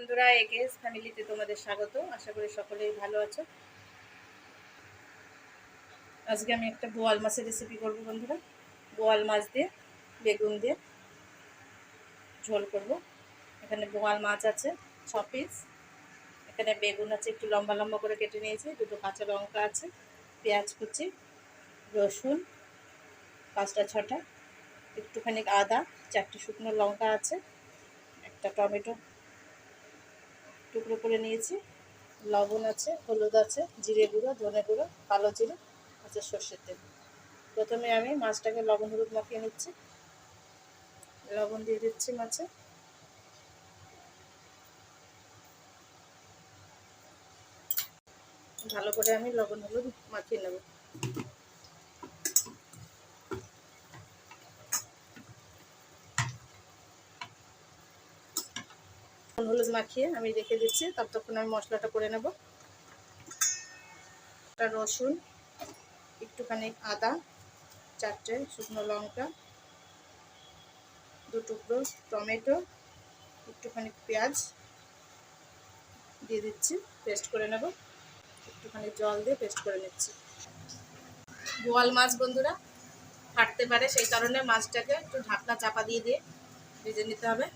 বন্ধুরা এগেস ফ্যামিলিতে তোমাদের স্বাগত। আশা করি সকলেই ভালো আছো। আজকে আমি একটা বোয়াল মাছের রেসিপি করব বন্ধুরা। বোয়াল মাছ দিয়ে, বেগুন দিয়ে ঝোল করব। এখানে বোয়াল মাছ আছে, ছ পিস এখানে বেগুন আছে, একটু লম্বা লম্বা করে কেটে নিয়েছি। দুটো কাঁচা লঙ্কা আছে, পেঁয়াজ কুচি, রসুন, পাঁচটা, ছটা। একটুখানি আদা, চারটে শুকনো লঙ্কা আছে, একটা টমেটো। টুকরো করে নিয়েছি। লবণ আছে, হলুদ আছে, জিরে গুঁড়ো, ধনে গুঁড়ো, কালো জিরে আছে সর্ষের তেল। প্রথমে আমি মাছটাকে লবণ হলুদ মাখিয়ে নিচ্ছি। লবণ দিয়ে দিচ্ছি মাছে। ভালো করে আমি লবণ হলুদ মাখিয়ে নেব। হলুদ মাখিয়ে আমি রেখে দিচ্ছি, ততক্ষণ আমি মশলাটা করে নেব। রসুন, একটুখানি আদা, চারটে শুকনো লঙ্কা, দু টুকরো টমেটো, একটুখানি পেঁয়াজ দিয়ে দিচ্ছি, পেস্ট করে নেব। একটুখানি জল দিয়ে পেস্ট করে নিচ্ছি। বোয়াল মাছ বন্ধুরা, ফাটতে পারে সেই কারণে মাছটাকে একটু ঢাকনা চাপা দিয়ে দিয়ে ভেজে নিতে হবে।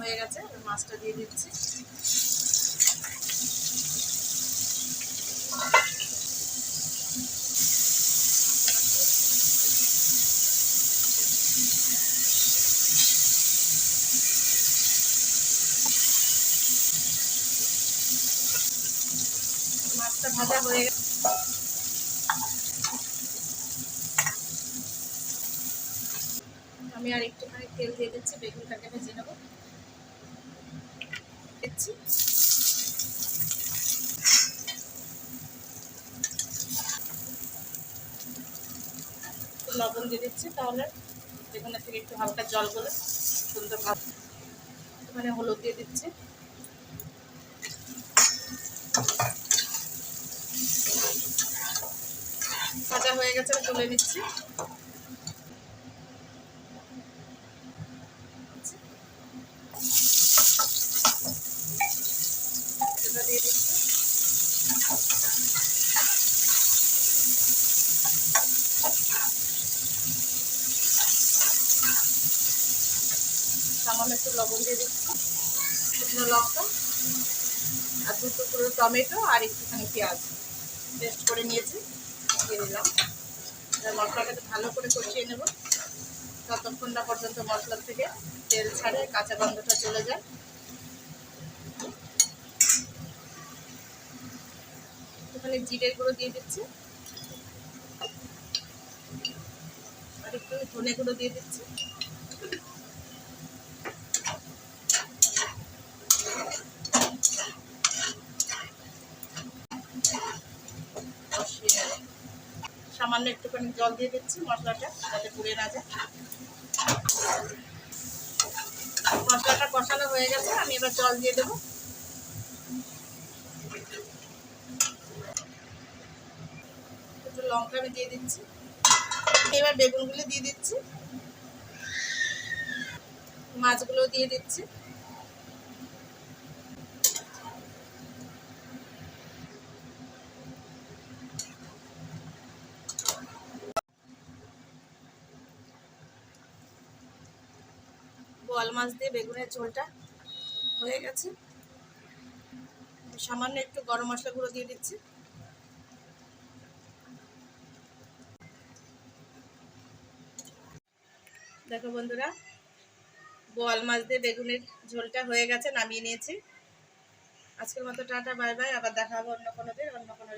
হয়ে গেছে মাছটা দিয়ে দিচ্ছি। মাছটা ভাজা হয়ে আমি আর একটুখানি তেল দিয়ে দিচ্ছি, বেগুনটাকে ভেজে নেব। দিচ্ছি লবণ দিয়ে দিচ্ছি তাহলে বেগুনের থেকে একটু হালকা জল বলে সুন্দর ভাব এখানে হলুদ দিয়ে দিচ্ছি। ভাজা হয়ে গেছে তুলে নিচ্ছি। এটা সামান্য একটু লবণ দিয়ে দিচ্ছি। শুকনো লঙ্কা আর দু টুকরো টমেটো আর একটুখানি পেঁয়াজ। পেস্ট করে নিয়েছি, দিয়ে দিলাম। মশলাটাকে ভালো করে কষিয়ে নেব। ততক্ষণ না পর্যন্ত মশলা থেকে তেল ছাড়ে কাঁচা গন্ধটা চলে যায়। একটুখানি জিরের গুঁড়ো দিয়ে দিচ্ছি। আর একটু ধনে গুঁড়ো দিয়ে দিচ্ছি। সামান্য একটুখানি জল দিয়ে দিচ্ছি মশলাটা, যাতে পুড়ে না যায়। মশলাটা কষানো হয়ে গেছে, আমি এবার জল দিয়ে দেবো। একটু লঙ্কা আমি দিয়ে দিচ্ছি। এবার বেগুনগুলো দিয়ে দিচ্ছি। মাছগুলো দিয়ে দিচ্ছি। বোয়াল মাছ দিয়ে বেগুনের ঝোলটা হয়ে গেছে। সামান্য একটু গরম মশলা গুঁড়ো দিয়ে দিচ্ছি। দেখো বন্ধুরা বোয়াল মাছ দিয়ে বেগুনের ঝোলটা হয়ে গেছে, নামিয়ে নিয়েছি। আজকের মতো টাটা, বাই বাই, আবার দেখা হবে অন্য কোনো দিন, অন্য কোনো